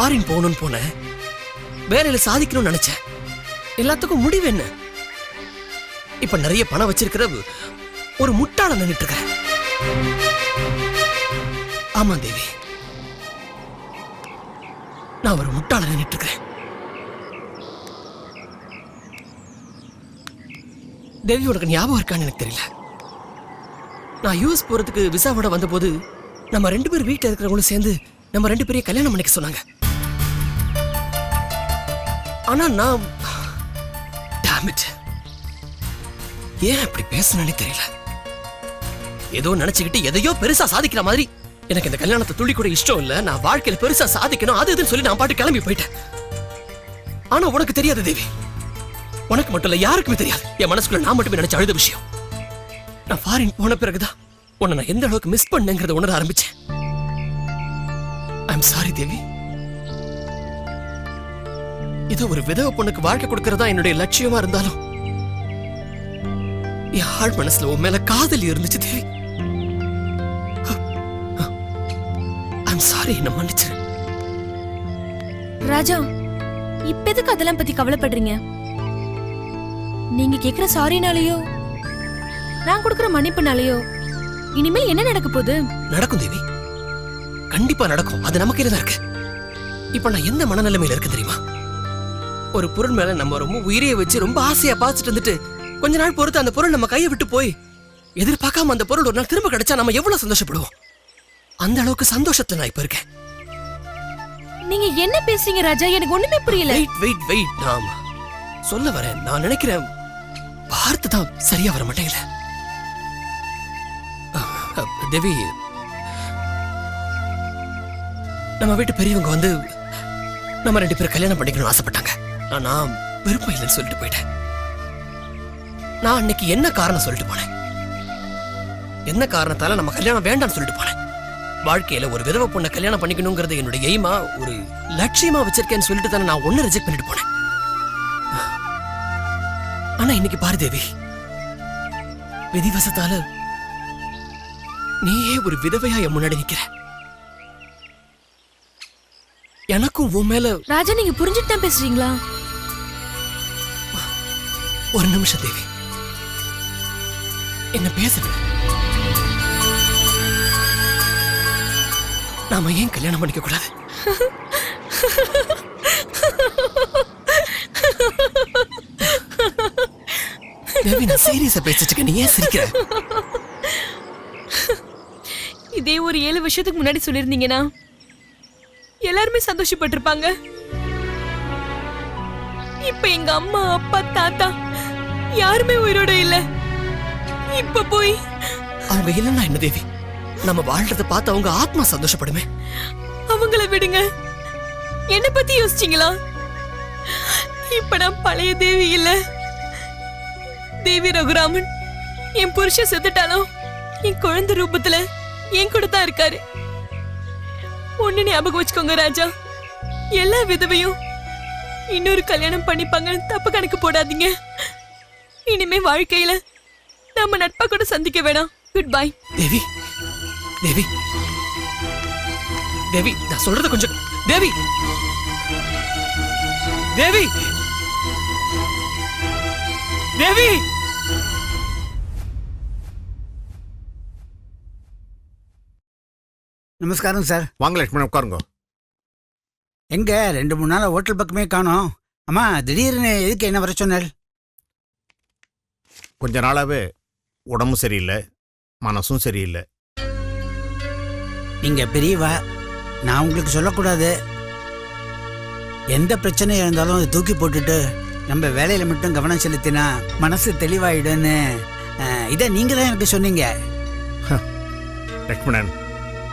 Foreign போகணும்னு போனேன் வேலையில சாதிக்கணும்னு நினைச்சேன். எல்லாத்துக்கும் முடிவு என்ன? இப்ப நிறைய பணம் வச்சிருக்கிற ஒரு முட்டாள நின்னுட்டு இருக்கேன். ஆமா தேவி. நான் ஒரு முட்டாள நின்னுட்டு இருக்கிறேன் தேவி உனக்கு ஞாபகம் இருக்கான்னு எனக்கு தெரியல. நான் யூஎஸ் போறதுக்கு விசாவோட வந்தபோது நம்ம ரெண்டு பேர் வீட்டில் இருக்கிறவங்களும் சேர்ந்து நம்ம ரெண்டு பேரையும் கல்யாணம் பண்ணிக்க சொன்னாங்க. ஆனா நான் Damn ஏன் அப்படி பேசணும்னு தெரியல. ஏதோ நினைச்சுக்கிட்டு எதையோ பெருசா சாதிக்கிற மாதிரி. எனக்கு இந்த கல்யாணத்தை துளி கூட இஷ்டம் இல்ல. நான் வாழ்க்கையில பெருசா சாதிக்கணும். அது இதுன்னு சொல்லி நான் பாட்டு கிளம்பி போயிட்டேன். ஆனா உனக்கு தெரியாது தேவி. உனக்கு மட்டும் இல்ல யாருக்குமே தெரியாது. என் மனசுக்குள்ள நான் மட்டுமே நினைச்ச அழுத விஷயம். நான் ஃபாரின் போன பிறகுதான் உன்னை நான் எந்த அளவுக்கு மிஸ் பண்ணேங்கிறத உணர ஆரம்பிச்சேன். I'm sorry Devi. இது ஒரு விதவை பொண்ணுக்கு வாழ்க்கை கொடுக்கறதா என்னுடைய லட்சியமா இருந்தாலும் என் ஆள் மனசுல உன் மேல காதல் இருந்துச்சு தேவி. ஐம் சாரி என்ன மன்னிச்சிரு. ராஜா இப்ப எதுக்கு அதெல்லாம் பத்தி கவலைப்படுறீங்க? நீங்க கேக்குற சாரினாலயோ நான் கொடுக்கற மன்னிப்புனாலயோ இனிமேல் என்ன நடக்க போகுது? நடக்கும் தேவி. கண்டிப்பா நடக்கும். அது நமக்கு தான் இருக்கு இப்ப நான் எந்த மனநிலைமையில இருக்கு தெரியுமா? ஒரு பொருள் மேல நம்ம ரொம்ப உயிரைய வச்சு ரொம்ப ஆசையா பார்த்துட்டு இருந்துட்டு கொஞ்ச நாள் பொறுத்து அந்த பொருள் நம்ம கையை விட்டு போய் எதிர்பார்க்காம அந்த பொருள் ஒரு நாள் திரும்ப கிடைச்சா நம்ம எவ்வளவு சந்தோஷப்படுவோம்? அந்த அளவுக்கு சந்தோஷத்துல நான் இப்ப இருக்கேன். நீங்க என்ன பேசுறீங்க ராஜா? எனக்கு ஒண்ணுமே புரியல. வெயிட் வெயிட் வெயிட் நாம். சொல்ல வரேன் நான் நினைக்கிறேன் வார்த்தை தான் சரியா வர மாட்டேங்கல தேவி. நம்ம வீட்டு பெரியவங்க வந்து நம்ம ரெண்டு பேரும் கல்யாணம் பண்ணிக்கணும்னு ஆசைப்பட்டாங்க. ஆனா விருப்பம் இல்லைன்னு சொல்லிட்டு போயிட்டேன். நான் அன்னைக்கு என்ன காரணம் சொல்லிட்டு போனேன்? என்ன காரணத்தால நம்ம கல்யாணம் வேண்டாம்னு சொல்லிட்டு போனேன்? வாழ்க்கையில ஒரு விதவை பொண்ணை கல்யாணம் பண்ணிக்கணுங்கிறது என்னுடைய எய்மா ஒரு லட்சியமா வச்சிருக்கேன்னு சொல்லிட்டு தானே நான் ஒண்ணு ரிஜெக்ட் பண்ணிட்டு போனேன். ஆனா இன்னைக்கு பாரு தேவி விதிவசத்தால நீயே ஒரு விதவையா என் முன்னாடி நிக்கிற. எனக்கும் உன் மேல ராஜா நீங்க புரிஞ்சுட்டு தான் பேசுறீங்களா? ஒரு நிமிஷம் தேவி. என்ன பேசுங்க. நாம ஏன் கல்யாணம் பண்ணிக்க கூடாது? தேவி நான் சீரியஸா பேசிட்டு நீ ஏன் சிரிக்கிற? இதே ஒரு ஏழு வருஷத்துக்கு முன்னாடி சொல்லிருந்தீங்கன்னா எல்லாருமே சந்தோஷப்பட்டிருப்பாங்க. இப்ப எங்க அம்மா அப்பா தாத்தா யாருமே உயிரோட இல்ல. இப்ப போய். அவங்க இல்லைன்னா என்ன தேவி? நம்ம வாழ்றத பார்த்து அவங்க ஆத்மா சந்தோஷப்படுமே. அவங்கள விடுங்க. என்ன பத்தி யோசிச்சீங்களா? இப்ப நான் பழைய தேவி இல்ல. தேவி ரகுராமன் என் புருஷன் செத்துட்டாலும் என் குழந்தை ரூபத்துல என் கூட தான் இருக்காரு. ஒண்ணு ஞாபகம் வச்சுக்கோங்க ராஜா. எல்லா விதவையும் இன்னொரு கல்யாணம் பண்ணிப்பாங்கன்னு தப்பு கணக்கு போடாதீங்க. இனிமே வாழ்க்கையில நம்ம நட்பா கூட சந்திக்க வேணாம். குட் பை தேவி தேவி தேவி நான் சொல்றது கொஞ்சம் தேவி தேவி தேவி. நமஸ்காரம் சார். வாங்க லட்சுமணன் உட்காருங்க. எங்க? ரெண்டு மூணு நாள் ஹோட்டல் பக்கமே காணோம். அம்மா திடீர்னு எதுக்கு என்ன வர சொன்னார் கொஞ்ச நாளாவே உடம்பு சரியில்லை மனசும் சரியில்லை. நீங்க பெரியவா நான் உங்களுக்கு சொல்லக்கூடாது. எந்த பிரச்சனையா இருந்தாலும் அதை தூக்கி போட்டுட்டு நம்ம வேலையில மட்டும் கவனம் செலுத்தினா மனசு தெளிவாயிடுன்னு அஹ், இதை நீங்க தான் எனக்கு சொன்னீங்க. லட்சுமணன்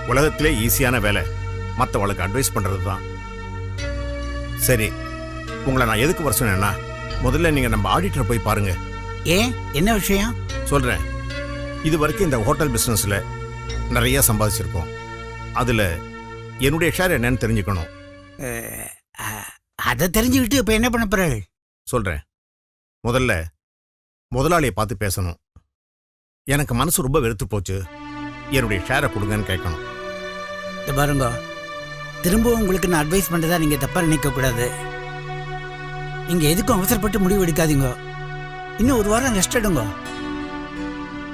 உலகத்திலே ஈஸியான வேலை. மற்றவளுக்கு அட்வைஸ் பண்ணுறது தான் சரி உங்களை நான் எதுக்கு வர சொன்னேன்னா முதல்ல நீங்கள் நம்ம ஆடிட்டர் போய் பாருங்க. ஏன்? என்ன விஷயம்? சொல்கிறேன் இது வரைக்கும் இந்த ஹோட்டல் பிஸ்னஸில் நிறைய சம்பாதிச்சிருக்கோம். அதில் என்னுடைய ஷேர் என்னன்னு தெரிஞ்சுக்கணும். அதை தெரிஞ்சுக்கிட்டு இப்ப என்ன பண்ண போறாள் சொல்கிறேன் முதல்ல முதலாளியை பார்த்து பேசணும். எனக்கு மனசு ரொம்ப வெறுத்து போச்சு. என்னுடைய ஷேரை கொடுங்கன்னு கேட்கணும். இந்த பாருங்க திரும்பவும் உங்களுக்கு நான் அட்வைஸ் பண்ணுறதா நீங்கள் தப்பாக நினைக்கக்கூடாது. நீங்கள் எதுக்கும் அவசரப்பட்டு முடிவு எடுக்காதீங்க. இன்னும் ஒரு வாரம் ரெஸ்ட் எடுங்க.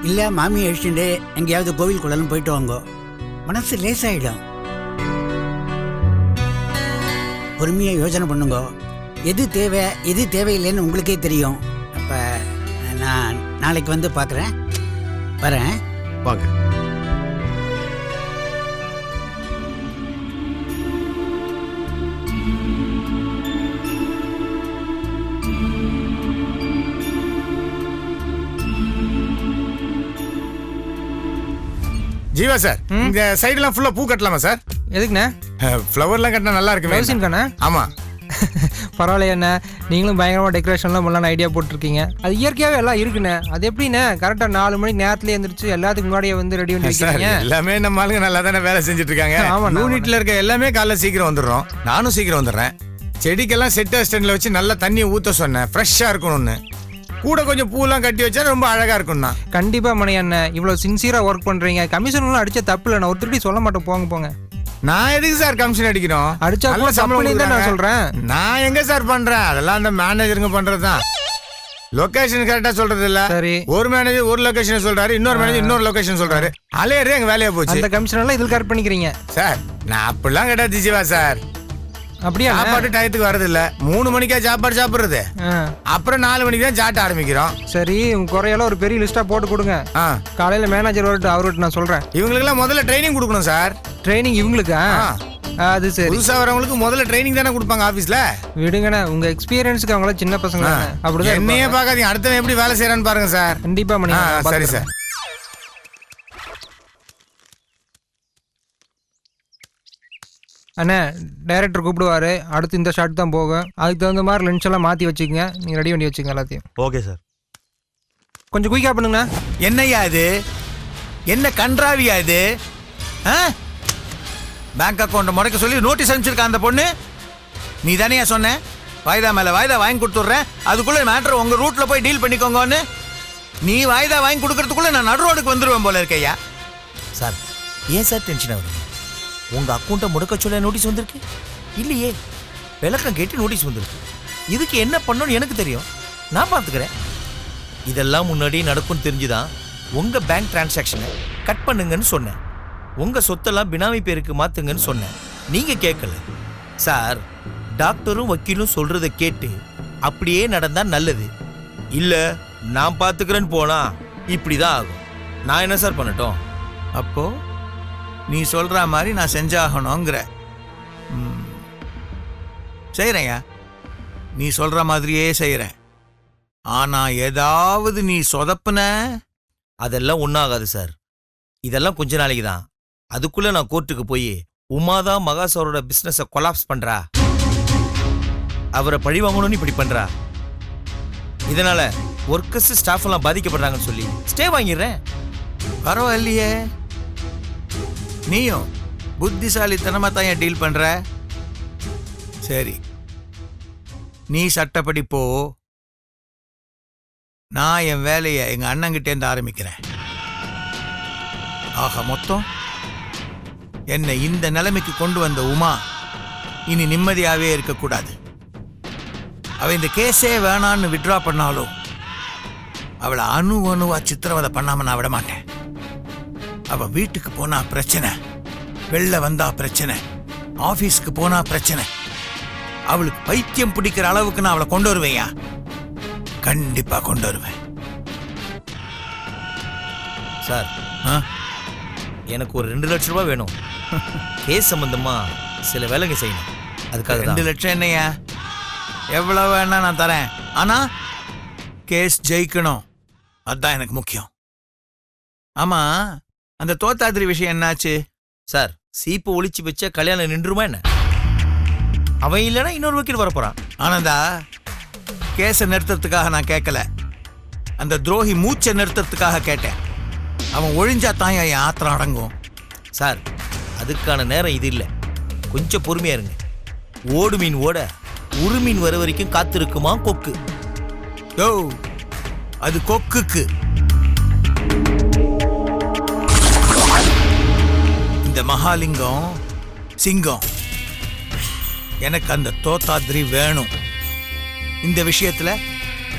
இல்லை மாமியை அழிச்சுட்டு எங்கேயாவது கோவில் குளம் போயிட்டு வாங்க. மனசு லேசாயிடும். பொறுமையாக யோசனை பண்ணுங்க. எது தேவை எது தேவையில்லைன்னு உங்களுக்கே தெரியும். அப்போ நான் நாளைக்கு வந்து பார்க்குறேன் வரேன். வாங்க. ஜீவா சார் இந்த சைடுலாம் ஃபுல்லா பூ கட்டலாமா சார்? எதுக்குண்ணே? ஃப்ளவர்லாம் கட்டினா நல்லா இருக்குமே. லவ்சின்காண்ணே ஆமா. பரவாயில்லையா அண்ணே. நீங்களும் பயங்கரமாக டெக்கரேஷன்லாம் பண்ணலாம்னு ஐடியா போட்டிருக்கீங்க. அது இயற்கையாகவே எல்லாம் இருக்குண்ணே. அது எப்படிண்ணே? கரெக்டாக நாலு மணிக்கு நேரத்துல எழுந்திரிச்சு எல்லாத்துக்கும் முன்னாடியே வந்து ரெடி பண்ணி வைக்கிறீங்க எல்லாமே நம்ம ஆளுங்க நல்லா தானே வேலை செஞ்சுட்டு இருக்காங்க ஆமாண்ணா, யூனிட்ல இருக்க எல்லாமே காலைல சீக்கிரம் வந்துடுறோம். நானும் சீக்கிரம் வந்துடுறேன். செடிக்கெல்லாம் செட் ஸ்டாண்ட்ல வச்சு நல்லா தண்ணியை ஊத்த சொன்னேன். ஃப்ரெஷ்ஷா இருக்கணும்னு. கூட கொஞ்சம் பூலாம் கட்டி வச்சா ரொம்ப அழகா இருக்கும்னா கண்டிப்பாக மணி அண்ணன் இவ்வளோ சின்சியராக ஒர்க் பண்ணுறீங்க கமிஷன்லாம் அடிச்ச தப்பு இல்லை நான் ஒருத்தருட்டி சொல்ல மாட்டேன். போங்க போங்க. நான் எதுக்கு சார் கமிஷன் அடிக்கணும்? அடிச்சா நல்ல சம்பளம் தான் நான். சொல்கிறேன் நான் எங்க சார் பண்றேன்? அதெல்லாம் அந்த மேனேஜருங்க பண்றதுதான். லொகேஷன் கரெக்டா சொல்றது இல்ல. சரி. ஒரு மேனேஜர் ஒரு லொகேஷன் சொல்றாரு இன்னொரு மேனேஜர் இன்னொரு லொகேஷன் சொல்றாரு. அலையறே எங்க வேலையா போச்சு? அந்த கமிஷனெல்லாம் இதில் கரெக்ட் பண்ணிக்கிறீங்க. சார் நான் அப்படிலாம் கிடையாது ஜீவா சார் அப்படியா? சாப்பாடு டயத்துக்கு வரது இல்ல மூணு மணிக்கா சாப்பாடு சாப்பிடுறது. அப்புறம் நாலு மணிக்கு தான் சாட்ட ஆரம்பிக்கிறோம். சரி உங்க குறையெல்லாம் ஒரு பெரிய லிஸ்ட்டாக போட்டு கொடுங்க. காலையில் மேனேஜர் வரட்டும் அவர்கிட்ட நான் சொல்கிறேன் இவங்களுக்கெல்லாம் முதல்ல ட்ரைனிங் கொடுக்கணும் சார் ட்ரைனிங் இவங்களுக்கா. அது சரி. புதுசா வரவங்களுக்கு முதல்ல ட்ரைனிங் தானே கொடுப்பாங்க ஆபீஸ்ல விடுங்கண்ணே உங்க எக்ஸ்பீரியன்ஸுக்கு அவங்கள சின்ன பசங்க தானே. அப்படிதான் என்னையே. பார்க்காதீங்க அடுத்தவன் எப்படி வேலை செய்யறான்னு பாருங்க சார் கண்டிப்பா மணி. சரி. சார் அண்ணே டைரக்டர் கூப்பிடுவாரு. அடுத்து இந்த ஷாட் தான் போகும். அதுக்கு தகுந்த மாதிரி லென்ஸ் எல்லாம் மாத்தி வச்சுக்கோங்க. நீங்க ரெடி பண்ணி வச்சுக்கோங்க எல்லாத்தையும். ஓகே சார் கொஞ்சம் குயிக்கா பண்ணுங்கண்ணா. என்னய்யா இது? என்ன கன்றாவியா இது? பேங்க் அக்கௌண்ட் முறைக்க சொல்லி நோட்டீஸ் அனுப்பிச்சிருக்கா அந்த பொண்ணு? நீ தானேயா சொன்ன? வாய்தா மேல வாய்தா வாங்கி கொடுத்துட்றேன். அதுக்குள்ள மேட்ரு உங்க ரூட்ல போய் டீல் பண்ணிக்கோங்கன்னு. நீ வாய்தா வாங்கி கொடுக்கறதுக்குள்ள நான் நடு ரோடுக்கு வந்துருவேன் போல இருக்கையா சார் ஏன் சார் டென்ஷன் ஆகுது உங்க அக்கௌண்ட்டை முடக்க சொல்ல நோட்டீஸ் வந்திருக்கு? இல்லையே. விளக்கம் கேட்டு நோட்டீஸ் வந்திருக்கு. இதுக்கு என்ன பண்ணணும்னு எனக்கு தெரியும். நான் பார்த்துக்கிறேன். இதெல்லாம் முன்னாடி நடக்கும்னு தெரிஞ்சுதான் உங்க பேங்க் டிரான்சாக்ஷனை கட் பண்ணுங்கன்னு சொன்னேன். உங்க சொத்தெல்லாம் பினாமி பேருக்கு மாத்துங்கன்னு சொன்னேன். நீங்க கேட்கல. சார் டாக்டரும் வக்கீலும் சொல்றத கேட்டு அப்படியே நடந்தா நல்லது. இல்ல நான் பாத்துக்கிறேன்னு போனா இப்படிதான் ஆகும். நான் என்ன சார் பண்ணட்டும்? அப்போ? நீ சொல்ற மாதிரி நான் செஞ்சாகணுங்கிற. ம். செய்றேன்யா. நீ சொல்ற மாதிரியே செய்றேன். ஆனா ஏதாவது நீ சொதப்புன? அதெல்லாம் ஒன்றாகாது சார். இதெல்லாம் கொஞ்ச நாளைக்கு தான். அதுக்குள்ள நான் கோர்ட்டுக்கு போய் உமாதான் மகாசோரோட பிசினஸ கொலாப்ஸ் பண்றா. அவரை பழி வாங்கணும்னு இப்படி பண்றா. இதனால ஒர்க்கர்ஸ் ஸ்டாஃப் எல்லாம் பாதிக்கப்படுறாங்கன்னு சொல்லி ஸ்டே வாங்கிடுறேன். பரவாயில்லையே. நீயும் புத்திசாலித்தனமாக தான் ஏன் டீல் பண்ணுற சரி. நீ சட்டப்படி போ. நான் என் வேலையை எங்கள் அண்ணங்கிட்டேருந்து ஆரம்பிக்கிறேன். ஆக மொத்தம் என்னை இந்த நிலைமைக்கு கொண்டு வந்த உமா இனி நிம்மதியாகவே இருக்கக்கூடாது. அவள் இந்த கேஸே வேணான்னு விட்ரா பண்ணாலும் அவளை அணு அணுவா சித்திரவதை பண்ணாமல் நான் விட மாட்டேன். அவ வீட்டுக்கு போனா பிரச்சனை வெளில வந்தா பிரச்சனை ஆபீஸ்க்கு போனா பிரச்சனை. அவளுக்கு பைத்தியம் பிடிக்கிற அளவுக்கு நான் அவளை கொண்டு வருவேயா கண்டிப்பா கொண்டு வருவேன். சார் ஆ? எனக்கு ஒரு ரெண்டு லட்ச ரூபாய் வேணும். கேஸ் சம்பந்தமா சில வேலைங்க செய்யணும். அதுக்காக ரெண்டு தான் லட்சம் என்னையா? எவ்வளவு வேணா நான் தரேன். ஆனா கேஸ் ஜெயிக்கணும். அதான் எனக்கு முக்கியம். ஆமா அந்த தோத்தாதிரி விஷயம் என்னாச்சு? சார் சீப்பு ஒழிச்சு வச்ச கல்யாணம் நின்றுமா என்ன? அவன் இல்லைன்னா இன்னொரு வக்கீல் வரப்போறான். ஆனந்தா கேஸை நிறுத்துறதுக்காக நான் கேட்கல. அந்த துரோகி மூச்சை நிறுத்துறதுக்காக கேட்டேன். அவன் ஒழிஞ்சா தான் என் ஆத்திரம் அடங்கும். சார் அதுக்கான நேரம் இது இல்லை. கொஞ்சம் பொறுமையா இருங்க. ஓடு மீன் ஓட உரு மீன் வர வரைக்கும் காத்திருக்குமா கொக்கு? யோ அது கொக்குக்கு. மகாலிங்கம் சிங்கம். எனக்கு அந்த தோத்தாத்ரி வேணும். இந்த விஷயத்துல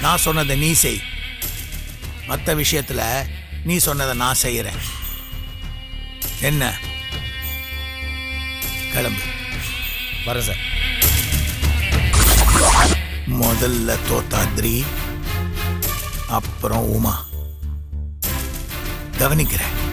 நான் சொன்னதை நீ செய். மற்ற விஷயத்துல நீ சொன்னதை நான் செய்யறேன். என்ன? கிளம்பு. வரேன் சார். முதல்ல தோத்தாத்ரி அப்புறம் உமா. கவனிக்கிறேன்.